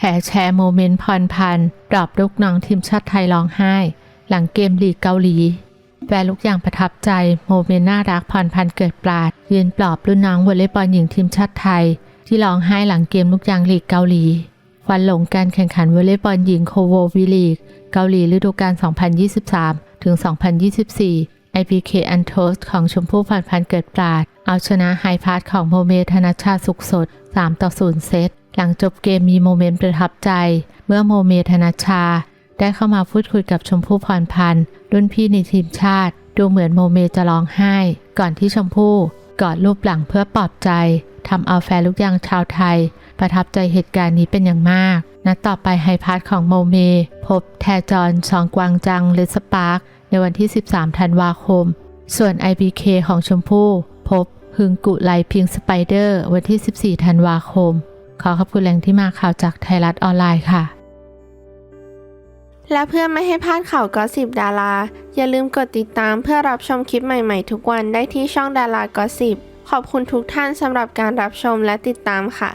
แห่แชร์โมเมนต์พรพันธ์ดรอปลูกน้องทีมชาติไทยร้องไห้ หลังเกมลีกเกาหลี แฟนลูกอย่างประทับใจโมเมนต์น่ารักพรพันธ์เกิดปราด ยืนปลอบรุ่นน้องวอลเลย์บอลหญิงทีมชาติไทย ที่ร้องไห้หลังเกมลูกยางลีกเกาหลีวันหลงการแข่งขันวอลเลย์บอลหญิงโคโววีลีก เกาหลีฤดูกาล 2023 ถึง 2024 IPK u n t o s ของชมพู่พรพันเกิดปราด เอาชนะไฮพาร์ทของโมเมธนชชาสุขสด 3 ต่อ 0 เซต หลังจบเกมมีโมเมนต์ประทับใจ เมื่อโมเมธนชชา ได้เข้ามาพูดคุยกับชมพู่พรพันธ์รุ่นพี่ในทีมชาติ ดูเหมือนโมเมจะร้องไห้ ก่อนที่ชมพู่กอดรูปหลังเพื่อปลอบใจทำเอาแฟนลูกยางชาวไทย ประทับใจเหตุการณ์นี้เป็นอย่างมากนัดต่อไปไฮพาร์ทของโมเม พบแทจอนซองกวางจังเลสปาร์กในวันที่ 13 ธันวาคม ส่วน IBK ของชมพู่ พบ ฮึงกุไลพิงสไปเดอร์ วันที่ 14 ธันวาคม ขอขอบคุณแหล่งที่มาข่าวจากไทยรัฐออนไลน์ค่ะ และเพื่อไม่ให้พลาดข่าวกอสิบดารา อย่าลืมกดติดตามเพื่อรับชมคลิปใหม่ๆ ทุกวันได้ที่ช่องดารากอสิบขอบคุณทุกท่านสำหรับการรับชมและติดตามค่ะ